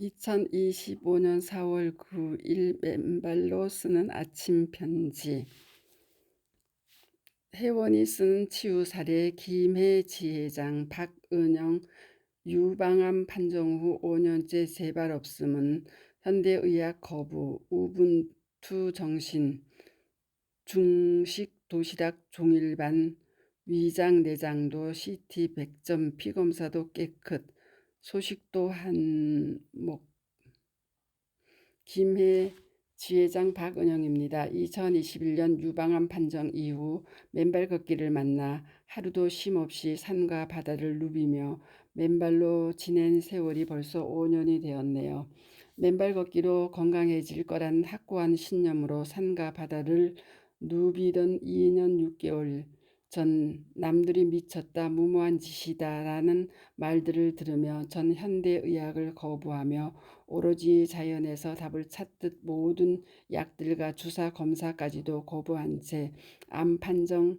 2025년 4월 9일 맨발로 쓰는 아침 편지. 회원이 쓴 치유 사례 김해 지회장 박은영 유방암 판정 후 5년째 재발 없음은 현대의학 거부 우분투 정신 중식 도시락 종일반 위장 내장도 CT 100점 피검사도 깨끗 소식도 한몫 김해 지회장 박은영입니다. 2021년 유방암 판정 이후 맨발 걷기를 만나 하루도 쉼 없이 산과 바다를 누비며 맨발로 지낸 세월이 벌써 5년이 되었네요. 맨발 걷기로 건강해질 거란 확고한 신념으로 산과 바다를 누비던 2년 6개월 전 남들이 미쳤다 무모한 짓이다라는 말들을 들으며 전 현대의학을 거부하며 오로지 자연에서 답을 찾듯 모든 약들과 주사 검사까지도 거부한 채 암 판정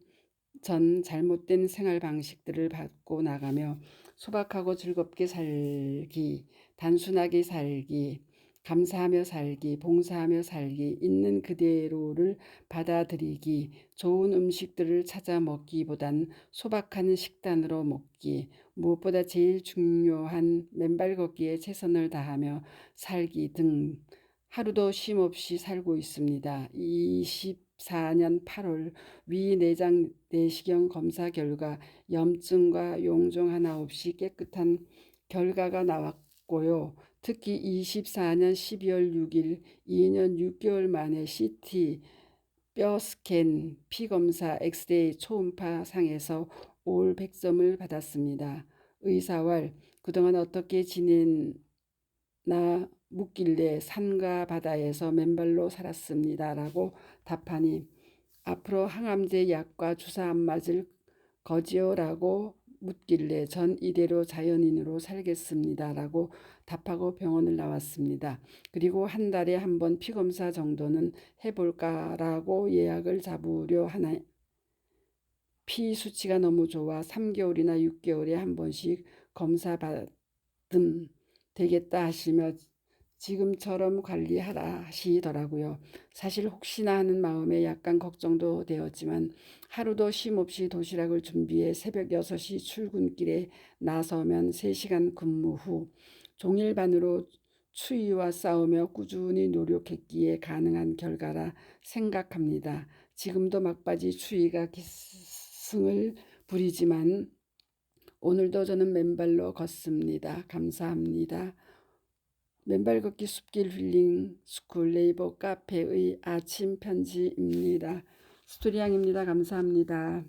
전 잘못된 생활 방식들을 받고 나가며 소박하고 즐겁게 살기, 단순하게 살기, 감사하며 살기, 봉사하며 살기, 있는 그대로를 받아들이기, 좋은 음식들을 찾아 먹기보단 소박한 식단으로 먹기, 무엇보다 제일 중요한 맨발 걷기에 최선을 다하며 살기 등 하루도 쉼 없이 살고 있습니다. 24년 8월 위 내장 내시경 검사 결과 염증과 용종 하나 없이 깨끗한 결과가 나왔고 요. 특히 24년 12월 6일 2년 6개월 만에 CT, 뼈 스캔, 피 검사, 엑스레이 초음파 상에서 올 100점을 받았습니다. 의사왈 그동안 어떻게 지냈나 묻길래 산과 바다에서 맨발로 살았습니다. 라고 답하니 앞으로 항암제 약과 주사 안 맞을 거지요? 라고 묻길래 전 이대로 자연인으로 살겠습니다. 라고 답하고 병원을 나왔습니다. 그리고 한 달에 한 번 피검사 정도는 해볼까라고 예약을 잡으려 하나 피 수치가 너무 좋아 3개월이나 6개월에 한 번씩 검사 받음 되겠다 하시며 지금처럼 관리하라 하시더라고요. 사실 혹시나 하는 마음에 약간 걱정도 되었지만 하루도 쉼없이 도시락을 준비해 새벽 6시 출근길에 나서면 3시간 근무 후 종일 반으로 추위와 싸우며 꾸준히 노력했기에 가능한 결과라 생각합니다. 지금도 막바지 추위가 기승을 부리지만 오늘도 저는 맨발로 걷습니다. 감사합니다. 맨발 걷기 숲길 힐링 스쿨 네이버 카페의 아침 편지입니다. 스토리양입니다. 감사합니다.